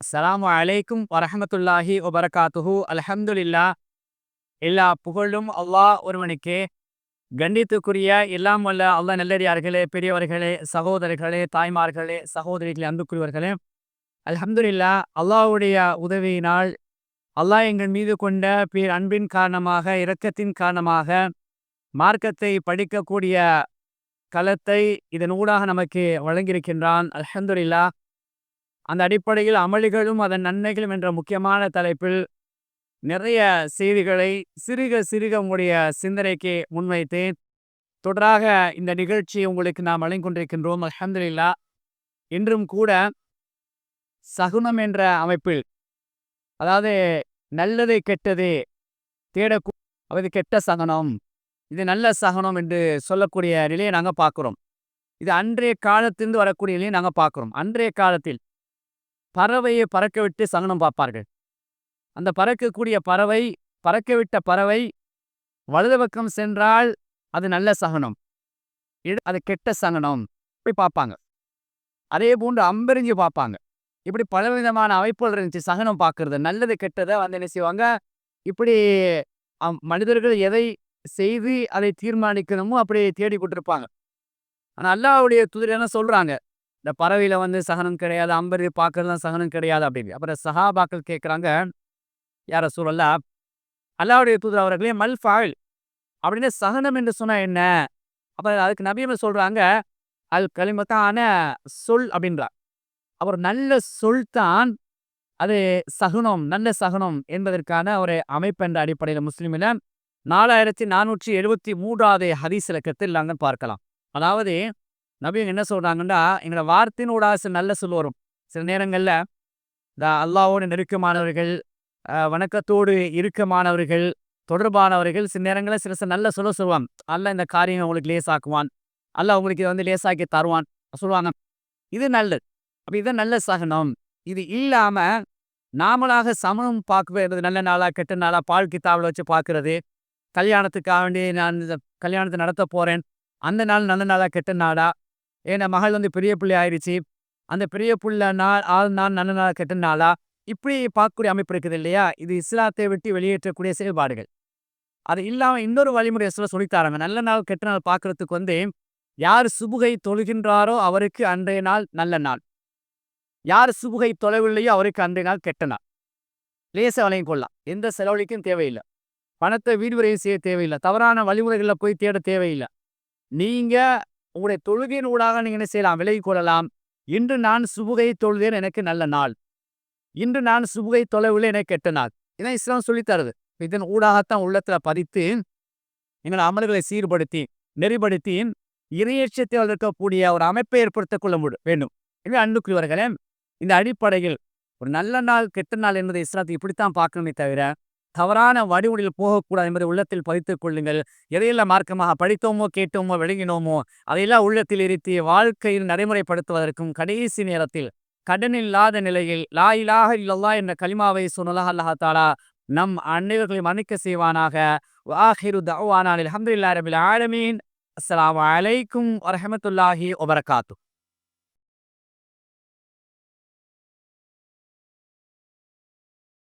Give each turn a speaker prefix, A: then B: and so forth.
A: அஸ்லாம் அலைக்கும் வரஹமத்துல்லாஹி வபரகாத்துஹு அலஹம்துல்லா எல்லா புகழும் அல்லாஹ் ஒருவனுக்கே. கண்டித்துக்குரிய எல்லாம் வல்ல அல்லா நல்லடியார்களே பெரியவர்களே சகோதரர்களே தாய்மார்களே சகோதரிகளே அன்புக்குரியவர்களே. அலஹம்துல்லா அல்லாஹ்வுடைய உதவியினால் அல்லாஹ் எங்கள் மீது கொண்ட பேர் அன்பின் காரணமாக இரக்கத்தின் காரணமாக மார்க்கத்தை படிக்கக்கூடிய களத்தை இதன் ஊடாக நமக்கு வழங்கியிருக்கின்றான். அலஹந்துல்லா அந்த அடிப்படையில் அமளிகளும் அதன் நன்மைகளும் என்ற முக்கியமான தலைப்பில் நிறைய செய்திகளை சிறுக சிறுக உங்களுடைய சிந்தனைக்கு முன்வைத்தேன். தொடராக இந்த நிகழ்ச்சி உங்களுக்கு நாம் வழங்கிக் அஹமதுல்லா இன்றும் கூட சகுனம் என்ற அமைப்பில் அதாவது நல்லது கெட்டது தேடக்கூ அது கெட்ட சகனம் இது நல்ல சகனம் என்று சொல்லக்கூடிய நிலையை நாங்கள் பார்க்குறோம். இது அன்றைய காலத்திலிருந்து வரக்கூடிய நிலையை நாங்கள் பார்க்குறோம். அன்றைய காலத்தில் பறவையை பறக்க விட்டு சகனம் பார்ப்பார்கள். அந்த பறக்கக்கூடிய பறவை பறக்க விட்ட பறவை வலது பக்கம் சென்றால் அது நல்ல சகனம். அது கெட்ட சகனம். இப்படி பார்ப்பாங்க. அதே போன்று அம்பெறிஞ்சு பார்ப்பாங்க. இப்படி பலவிதமான அமைப்புகள் இருந்துச்சு. சகனம் பார்க்கறது. நல்லது கெட்டதை வந்து என்ன செய்வாங்க? இப்படி அம், மனிதர்கள் எதை செய்து அதை தீர்மானிக்கணுமோ அப்படி தேடி கொண்டிருப்பாங்க ஆனால் அல்லாவுடைய தூதர் என்ன சொல்றாங்க? இந்த பறவையில வந்து சகனம் கிடையாது அம்பரு பார்க்கறது தான் சகனம் கிடையாது அப்படின்னு. அப்புறம் சஹாபாக்கள் கேட்குறாங்க யார சூழல்ல அல்லாவுடைய தூதர் அவர்களே மல் ஃபாயில். அப்படின்னு சகனம் என்று சொன்னா என்ன? அப்புறம் அதுக்கு நபியம் சொல்றாங்க? அது களிமத்தான சொல் அப்படின்றார் அவர் நல்ல சொல் தான் அது சகுனம் நல்ல சகுனம் என்பதற்கான ஒரு அமைப்பு என்ற அடிப்படையில் முஸ்லீமில் நாலாயிரத்தி நானூற்றி எழுபத்தி மூன்றாவது ஹதீஸ் இலக்கத்தில் நாங்கள் பார்க்கலாம். அதாவது நபியும் என்ன சொல்றாங்கன்னா எங்களோட ஊடாக சில நல்ல சொல் வரும். சில நேரங்களில் இந்த அல்லாவோடு நெருக்கமானவர்கள் வணக்கத்தோடு இறுக்கமானவர்கள் தொடர்பானவர்கள். சில நேரங்களில் சில சில நல்ல சொல்ல சொல்லுவாங்க அல்ல இந்த காரியம் உங்களுக்கு லேசாக்குவான். அல்ல உங்களுக்கு இதை வந்து லேசாக்கி தருவான். சொல்லுவாங்க. இது நல்லது. அப்போ இதை நல்ல சகனம் இது இல்லாம நாமளாக சமணம் பார்க்குறது நல்ல நாளா கெட்ட நாளா பால் கித்தாவில் வச்சு பார்க்குறது. கல்யாணத்துக்காக வேண்டி நான் இந்த கல்யாணத்தை நடத்த போறேன். அந்த நாள் நல்ல நாளா கெட்ட நாளா ஏன்னா மகள் வந்து பெரிய பிள்ளை ஆயிடுச்சு அந்த பெரிய புள்ள நாள் ஆள் நாள் நல்ல நாள் கெட்ட நாளா? இப்படி பார்க்கக்கூடிய அமைப்பு இருக்குது இல்லையா? இது இஸ்லாத்தை விட்டு வெளியேற்றக்கூடிய செயல்பாடுகள். அது இல்லாம இன்னொரு வழிமுறை சொல்ல சொல்லித்தாராங்க நல்ல நாள் கெட்ட நாள் பார்க்கறதுக்கு வந்து யார் சுபுகை தொழுகின்றாரோ அவருக்கு அன்றைய நாள் நல்ல நாள். யார் சுபுகை தொலைவில்லையோ அவருக்கு அன்றைய நாள் கெட்ட நாள். லேச வளையம் கொள்ளலாம். எந்த செலவழிக்கும் தேவையில்லை. பணத்தை வீடுவரையும் செய்ய தேவையில்லை. தவறான வழிமுறைகளில் போய் தேட தேவையில்லை. நீங்க உங்களுடைய தொழுகையின் ஊடாக நீங்க என்ன செய்யலாம் விலகி கொள்ளலாம். இன்று நான் சுபுகை தொழுதேன் எனக்கு நல்ல நாள். இன்று நான் சுபுகை தொலைவில் எனக்கு கெட்ட நாள். இதான் இஸ்லாம் சொல்லித்தருது இதன் ஊடாகத்தான் உள்ளத்துல பதித்து எங்கள் அமல்களை சீர்படுத்தி நெறிப்படுத்தி இறையச்சத்தை வளர்க்கக்கூடிய ஒரு அமைப்பை ஏற்படுத்திக் கொள்ள முடி- வேண்டும். எனவே அன்புக்குரியவர்களே இந்த அடிப்படையில் ஒரு நல்ல நாள் கெட்ட நாள் என்பதை இஸ்லாத்தை இப்படித்தான் பார்க்கணுமே தவிர தவறான வடிவுடில் போகக்கூடாது என்பதை உள்ளத்தில் பதித்துக் கொள்ளுங்கள். எதையெல்லாம் மார்க்கமாக படித்தோமோ கேட்டோமோ விளங்கினோமோ அதையெல்லாம் உள்ளத்தில் இருத்தி வாழ்க்கையில் நடைமுறைப்படுத்துவதற்கும் கடைசி நேரத்தில் கடனில்லாத நிலையில் லாயிலாக இல்லல்லா என்ற கலிமாவை சொன்னலாக அல்லாஹாலா நம் அன்னைவர்களை மன்னிக்க செய்வானாக. வாஹிரு தவானில் அல்ஹம்துலில்லாஹி ரபில் ஆலமீன். அஸ்லாம் அலைக்கும் வரஹமத்துல்லாஹி வபரகாத்து.